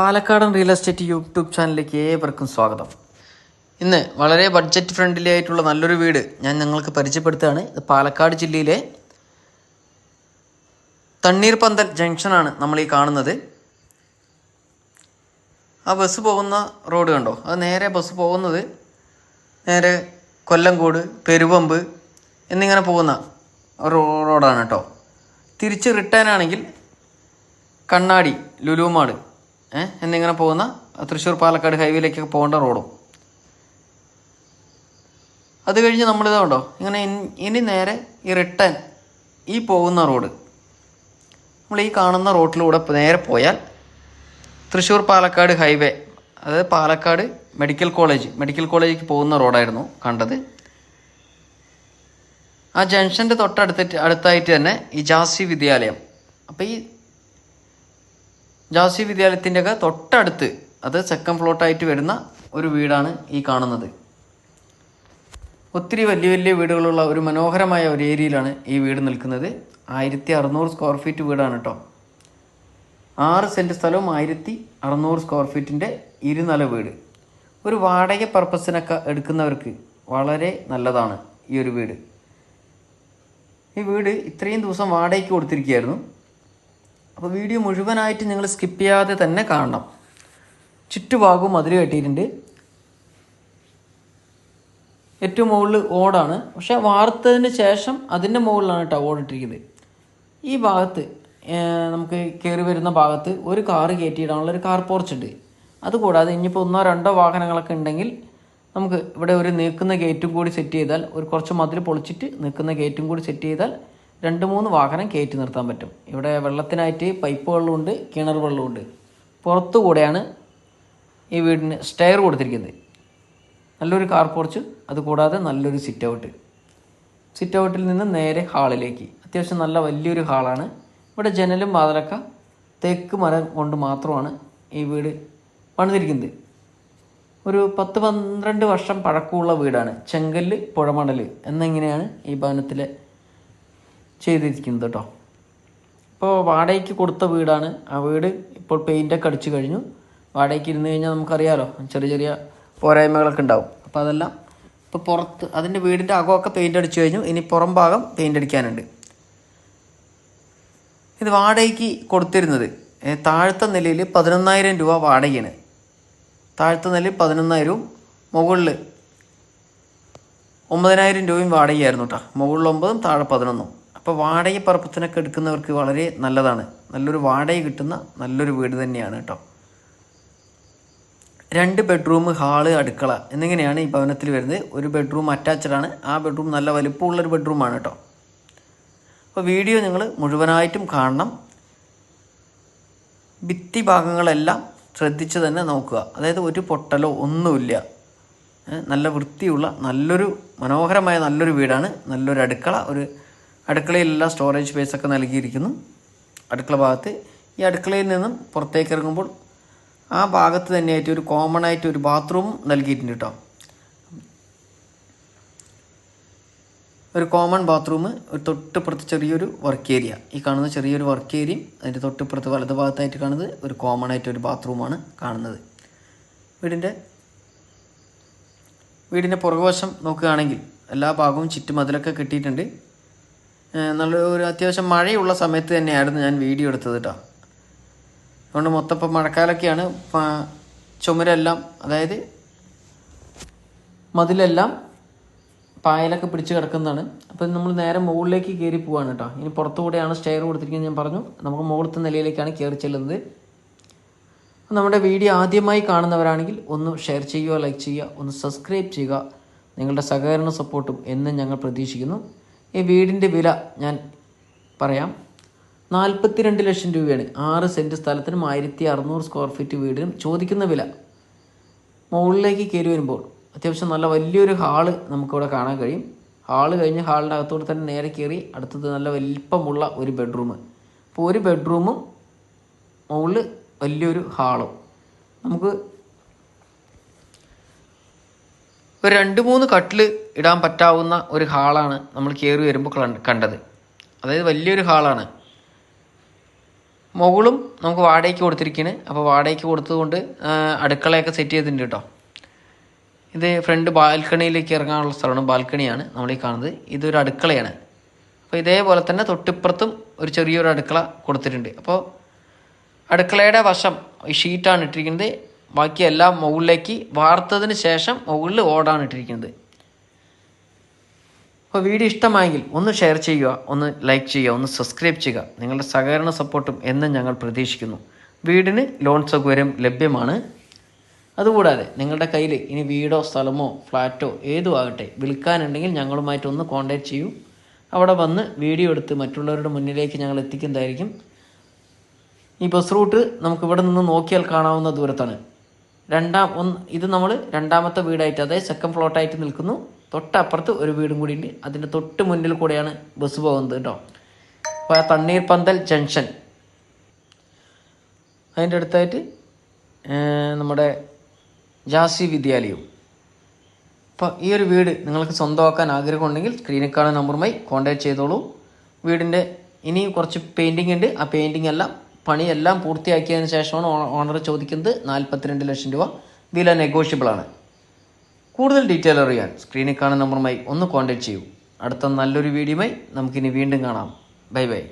പാലക്കാടൻ real estate YouTube ചാനലിലേക്ക് ഏവർക്കും സ്വാഗതം. ഇന്ന് വളരെ ബഡ്ജറ്റ് ഫ്രണ്ട്ലി ആയിട്ടുള്ള നല്ലൊരു വീട് ഞാൻ നിങ്ങൾക്ക് പരിചയപ്പെടുത്തുകയാണ്. ഇത് പാലക്കാട് ജില്ലയിലെ തണ്ണീർപന്തൽ ജംഗ്ഷനാണ് നമ്മൾ ഈ കാണുന്നത്. ആ ബസ് പോകുന്ന റോഡ് കണ്ടോ? അത് നേരെ ബസ് പോകുന്നത് നേരെ കൊല്ലംകോട് പെരുവമ്പ് എന്നിങ്ങനെ പോകുന്ന റോഡാണ് കേട്ടോ. തിരിച്ച് റിട്ടേൺ ആണെങ്കിൽ കണ്ണാടി ലുലുമാട് എന്നിങ്ങനെ പോകുന്ന തൃശ്ശൂർ പാലക്കാട് ഹൈവേയിലേക്കൊക്കെ പോകേണ്ട റോഡും. അത് കഴിഞ്ഞ് നമ്മളിതുണ്ടോ ഇങ്ങനെ ഇനി നേരെ ഈ റിട്ടേൺ ഈ പോകുന്ന റോഡ്. നമ്മൾ ഈ കാണുന്ന റോഡിലൂടെ നേരെ പോയാൽ തൃശ്ശൂർ പാലക്കാട് ഹൈവേ അതായത് പാലക്കാട് മെഡിക്കൽ കോളേജ് മെഡിക്കൽ കോളേജിലേക്ക് പോകുന്ന റോഡായിരുന്നു കണ്ടത്. ആ ജംഗ്ഷന്റെ തൊട്ടടുത്തിട്ട് അടുത്തായിട്ട് തന്നെ ഈ ജാസി വിദ്യാലയം. അപ്പോൾ ഈ ജാസി വിദ്യാലയത്തിന്റെ ഒക്കെ തൊട്ടടുത്ത് അത് സെക്കൻഡ് ഫ്ലോട്ടായിട്ട് വരുന്ന ഒരു വീടാണ് ഈ കാണുന്നത്. ഒത്തിരി വലിയ വലിയ വീടുകളുള്ള ഒരു മനോഹരമായ ഒരു ഏരിയയിലാണ് ഈ വീട് നിൽക്കുന്നത്. ആയിരത്തി അറുന്നൂറ് സ്ക്വയർ ഫീറ്റ് വീടാണ് കേട്ടോ ആറ് സെന്റ് സ്ഥലവും ആയിരത്തി അറുന്നൂറ് സ്ക്വയർ ഫീറ്റിന്റെ ഇരുനില വീട്. ഒരു വാടക പർപ്പസിനൊക്കെ എടുക്കുന്നവർക്ക് വളരെ നല്ലതാണ് ഈ ഒരു വീട്. ഈ വീട് ഇത്രയും ദിവസം വാടകയ്ക്ക് കൊടുത്തിരിക്കുകയായിരുന്നു. അപ്പോൾ വീഡിയോ മുഴുവനായിട്ട് നിങ്ങൾ സ്കിപ്പ് ചെയ്യാതെ തന്നെ കാണണം. ചുറ്റുഭാഗവും മധുര കെട്ടിയിട്ടുണ്ട്. ഏറ്റവും മുകളിൽ ഓടാണ്. പക്ഷേ വാർത്തതിന് ശേഷം അതിന്റെ മുകളിലാണ് കേട്ടോ ഓടിട്ടിരിക്കുന്നത് ഈ ഭാഗത്ത് നമുക്ക് കയറി വരുന്ന ഭാഗത്ത് ഒരു കാറ് കയറ്റിയിടാനുള്ള ഒരു കാർ പോർച്ച് ഉണ്ട്. അതുകൂടാതെ ഇനിയിപ്പോൾ ഒന്നോ രണ്ടോ വാഹനങ്ങളൊക്കെ ഉണ്ടെങ്കിൽ നമുക്ക് ഇവിടെ ഒരു നീക്കുന്ന ഗേറ്റും കൂടി സെറ്റ് ചെയ്താൽ ഒരു കുറച്ച് മതിൽ പൊളിച്ചിട്ട് നീക്കുന്ന ഗേറ്റും കൂടി സെറ്റ് ചെയ്താൽ രണ്ട് മൂന്ന് വാഹനം കയറ്റി നിർത്താൻ പറ്റും. ഇവിടെ വെള്ളത്തിനായിട്ട് പൈപ്പ് വെള്ളമുണ്ട് കിണർ വെള്ളമുണ്ട് പുറത്തുകൂടെയാണ് ഈ വീടിന് സ്റ്റെയർ കൊടുത്തിരിക്കുന്നത്. നല്ലൊരു കാർ പോർച്ച് അതുകൂടാതെ നല്ലൊരു സിറ്റ് ഔട്ട് സിറ്റ് ഔട്ടിൽ നിന്ന് നേരെ ഹാളിലേക്ക്. അത്യാവശ്യം നല്ല വലിയൊരു ഹാളാണ് ഇവിടെ ജനലും വാതിലൊക്കെ തേക്ക് മരം കൊണ്ട് മാത്രമാണ് ഈ വീട് പണിതിരിക്കുന്നത്. ഒരു പത്ത് പന്ത്രണ്ട് വർഷം പഴക്കമുള്ള വീടാണ്. ചെങ്കല്ല് പുഴമണൽ എന്നിങ്ങനെയാണ് ഈ ഭവനത്തിൽ ചെയ്തിരിക്കുന്നത് കേട്ടോ. ഇപ്പോൾ വാടകയ്ക്ക് കൊടുത്ത വീടാണ്. ആ വീട് ഇപ്പോൾ പെയിന്റൊക്കെ അടിച്ചു കഴിഞ്ഞു. വാടകയ്ക്ക് ഇരുന്ന് കഴിഞ്ഞാൽ നമുക്കറിയാലോ ചെറിയ ചെറിയ പോരായ്മകളൊക്കെ ഉണ്ടാവും. അപ്പോൾ അതെല്ലാം ഇപ്പോൾ പുറത്ത് അതിന്റെ വീടിന്റെ അകമൊക്കെ പെയിന്റ് അടിച്ചു കഴിഞ്ഞു. ഇനി പുറം ഭാഗം പെയിന്റ് അടിക്കാനുണ്ട്. ഇത് വാടകയ്ക്ക് കൊടുത്തിരുന്നത് താഴത്തെ നിലയിൽ പതിനൊന്നായിരം രൂപ വാടകയാണ്. താഴത്തെ നിലയിൽ പതിനൊന്നായിരവും മുകളിൽ ഒമ്പതിനായിരം രൂപയും വാടകയായിരുന്നു കേട്ടോ. മുകളിൽ ഒമ്പതും താഴെ പതിനൊന്നും. അപ്പോൾ വാടക പറപ്പത്തിനൊക്കെ എടുക്കുന്നവർക്ക് വളരെ നല്ലതാണ്. നല്ലൊരു വാടക കിട്ടുന്ന നല്ലൊരു വീട് തന്നെയാണ് കേട്ടോ രണ്ട് ബെഡ്റൂം ഹാൾ അടുക്കള എന്നിങ്ങനെയാണ് ഈ ഭവനത്തിൽ വരുന്നത്. ഒരു ബെഡ്റൂം അറ്റാച്ച്ഡ് ആണ്. ആ ബെഡ്റൂം നല്ല വലിപ്പമുള്ളൊരു ബെഡ്റൂമാണ് കേട്ടോ അപ്പോൾ വീഡിയോ നിങ്ങൾ മുഴുവനായിട്ടും കാണണം. ഭിത്തി ഭാഗങ്ങളെല്ലാം ശ്രദ്ധിച്ച് തന്നെ നോക്കുക. അതായത് ഒരു പൊട്ടലോ ഒന്നുമില്ല. നല്ല വൃത്തിയുള്ള നല്ലൊരു മനോഹരമായ നല്ലൊരു വീടാണ്. നല്ലൊരു അടുക്കള ഒരു അടുക്കളയിലെല്ലാം സ്റ്റോറേജ് സ്പേസ് ഒക്കെ നൽകിയിരിക്കുന്നു. അടുക്കള ഭാഗത്ത് ഈ അടുക്കളയിൽ നിന്നും പുറത്തേക്ക് ഇറങ്ങുമ്പോൾ ആ ഭാഗത്ത് തന്നെയായിട്ട് ഒരു കോമൺ ആയിട്ട് ഒരു ബാത്റൂം നൽകിയിട്ടുണ്ട് കേട്ടോ ഒരു കോമൺ ബാത്റൂം ഒരു തൊട്ടിപ്പുറത്ത് ചെറിയൊരു വർക്ക് ഏരിയ ഈ കാണുന്ന ചെറിയൊരു വർക്ക് ഏരിയയും അതിന്റെ തൊട്ടിപ്പുറത്ത് വലത് ഭാഗത്തായിട്ട് കാണുന്നത് ഒരു കോമൺ ആയിട്ട് ഒരു ബാത്റൂമാണ് കാണുന്നത്. വീടിന്റെ വീടിന്റെ പുറകുവശം നോക്കുകയാണെങ്കിൽ എല്ലാ ഭാഗവും ചുറ്റുമതിലൊക്കെ കെട്ടിയിട്ടുണ്ട്. നല്ല ഒരു അത്യാവശ്യം മഴയുള്ള സമയത്ത് തന്നെയായിരുന്നു ഞാൻ വീഡിയോ എടുത്തത് കേട്ടോ അതുകൊണ്ട് മൊത്തം ഇപ്പം മഴക്കാലൊക്കെയാണ്. ചുമരെല്ലാം അതായത് മതിലെല്ലാം പായലൊക്കെ പിടിച്ച് കിടക്കുന്നതാണ്. അപ്പം നമ്മൾ നേരെ മുകളിലേക്ക് കയറി പോവാണ് കേട്ടോ ഇനി പുറത്തുകൂടെയാണ് സ്റ്റെയർ കൊടുത്തിരിക്കുന്നത് ഞാൻ പറഞ്ഞു. നമുക്ക് മുകളിലത്തെ നിലയിലേക്കാണ് കയറി ചെല്ലുന്നത്. നമ്മുടെ വീഡിയോ ആദ്യമായി കാണുന്നവരാണെങ്കിൽ ഒന്ന് ഷെയർ ചെയ്യുക ലൈക്ക് ചെയ്യുക ഒന്ന് സബ്സ്ക്രൈബ് ചെയ്യുക. നിങ്ങളുടെ സഹകരണ സപ്പോർട്ടും എന്നും ഞങ്ങൾ പ്രതീക്ഷിക്കുന്നു. ഈ വീടിന്റെ വില ഞാൻ പറയാം. നാൽപ്പത്തിരണ്ട് ലക്ഷം രൂപയാണ്. ആറ് സെന്റ് സ്ഥലത്തിനും ആയിരത്തി അറുന്നൂറ് സ്ക്വയർ ഫീറ്റ് വീടിനും ചോദിക്കുന്ന വില. മുകളിലേക്ക് കയറി വരുമ്പോൾ അത്യാവശ്യം നല്ല വലിയൊരു ഹാൾ നമുക്കിവിടെ കാണാൻ കഴിയും. ഹാൾ കഴിഞ്ഞ് ഹാളിന്റെ അകത്തോടെ തന്നെ നേരെ കയറി അടുത്തത് നല്ല വലിപ്പമുള്ള ഒരു ബെഡ്റൂം അപ്പോൾ ഒരു ബെഡ്റൂമും മുകളിൽ വലിയൊരു ഹാളും നമുക്ക് ഒരു രണ്ട് മൂന്ന് കട്ടിൽ ഇടാൻ പറ്റാവുന്ന ഒരു ഹാളാണ് നമ്മൾ കയറി വരുമ്പോൾ കണ്ടത്. അതായത് വലിയൊരു ഹാളാണ്. മുകളും നമുക്ക് വാടകയ്ക്ക് കൊടുത്തിരിക്കുകയാണ് അപ്പോൾ വാടകയ്ക്ക് കൊടുത്തുകൊണ്ട് അടുക്കളയൊക്കെ സെറ്റ് ചെയ്തിട്ടുണ്ട് കേട്ടോ. ഇത് ഫ്രണ്ട് ബാൽക്കണിയിലേക്ക് ഇറങ്ങാനുള്ള സ്ഥലമാണ്. ബാൽക്കണിയാണ് നമ്മൾ ഈ കാണുന്നത്. ഇതൊരു അടുക്കളയാണ്. അപ്പോൾ ഇതേപോലെ തന്നെ തൊട്ടിപ്പുറത്തും ഒരു ചെറിയൊരു അടുക്കള കൊടുത്തിട്ടുണ്ട്. അപ്പോൾ അടുക്കളയുടെ വശം ഷീറ്റാണ് ഇട്ടിരിക്കുന്നത്. ബാക്കി എല്ലാം മുകളിലേക്ക് വാർത്തതിന് ശേഷം മുകളിൽ ഓടാണ് ഇട്ടിരിക്കുന്നത്. അപ്പോൾ വീഡിയോ ഇഷ്ടമായെങ്കിൽ ഒന്ന് ഷെയർ ചെയ്യുക ഒന്ന് ലൈക്ക് ചെയ്യുക ഒന്ന് സബ്സ്ക്രൈബ് ചെയ്യുക. നിങ്ങളുടെ സഹകരണ സപ്പോർട്ടും എന്നും ഞങ്ങൾ പ്രതീക്ഷിക്കുന്നു. വീടിന് ലോൺ സൗകര്യം ലഭ്യമാണ്. അതുകൂടാതെ നിങ്ങളുടെ കയ്യിൽ ഇനി വീടോ സ്ഥലമോ ഫ്ലാറ്റോ ഏതോ ആകട്ടെ വിൽക്കാനുണ്ടെങ്കിൽ ഞങ്ങളുമായിട്ട് ഒന്ന് കോൺടാക്റ്റ് ചെയ്യൂ. അവിടെ വന്ന് വീഡിയോ എടുത്ത് മറ്റുള്ളവരുടെ മുന്നിലേക്ക് ഞങ്ങൾ എത്തിക്കുന്നതായിരിക്കും. ഈ ബസ് റൂട്ട് നമുക്ക് ഇവിടെ നിന്ന് നോക്കിയാൽ കാണാവുന്ന ദൂരത്താണ്. രണ്ടാം ഒന്ന് ഇത് നമ്മൾ രണ്ടാമത്തെ വീടായിട്ട് അതായത് സെക്കൻഡ് ഫ്ലോട്ടായിട്ട് നിൽക്കുന്നു. തൊട്ടപ്പുറത്ത് ഒരു വീടും കൂടി ഉണ്ട്. അതിന്റെ തൊട്ട് മുന്നിൽ കൂടെയാണ് ബസ് പോകുന്നത് കേട്ടോ അപ്പോൾ ആ തണ്ണീർ പന്തൽ ജംഗ്ഷൻ. അതിന്റെ അടുത്തായിട്ട് നമ്മുടെ ജാസി വിദ്യാലയം. അപ്പോൾ ഈ ഒരു വീട് നിങ്ങൾക്ക് സ്വന്തമാക്കാൻ ആഗ്രഹമുണ്ടെങ്കിൽ സ്ക്രീനിൽ കാണുന്ന നമ്പറുമായി കോൺടാക്ട് ചെയ്തോളൂ. വീടിന്റെ ഇനി കുറച്ച് പെയിന്റിംഗ് ഉണ്ട്. ആ പെയിന്റിംഗ് എല്ലാം പണിയെല്ലാം പൂർത്തിയാക്കിയതിന് ശേഷമാണ് ഓണർ ചോദിക്കുന്നത് നാൽപ്പത്തിരണ്ട് ലക്ഷം രൂപ. വില നെഗോഷ്യബിൾ ആണ്. കൂടുതൽ ഡീറ്റെയിൽ അറിയാൻ സ്ക്രീനിൽ കാണുന്ന നമ്പറുമായി ഒന്ന് കോൺടാക്ട് ചെയ്യൂ. അടുത്ത നല്ലൊരു വീഡിയോയുമായി നമുക്കിനി വീണ്ടും കാണാം. Bye bye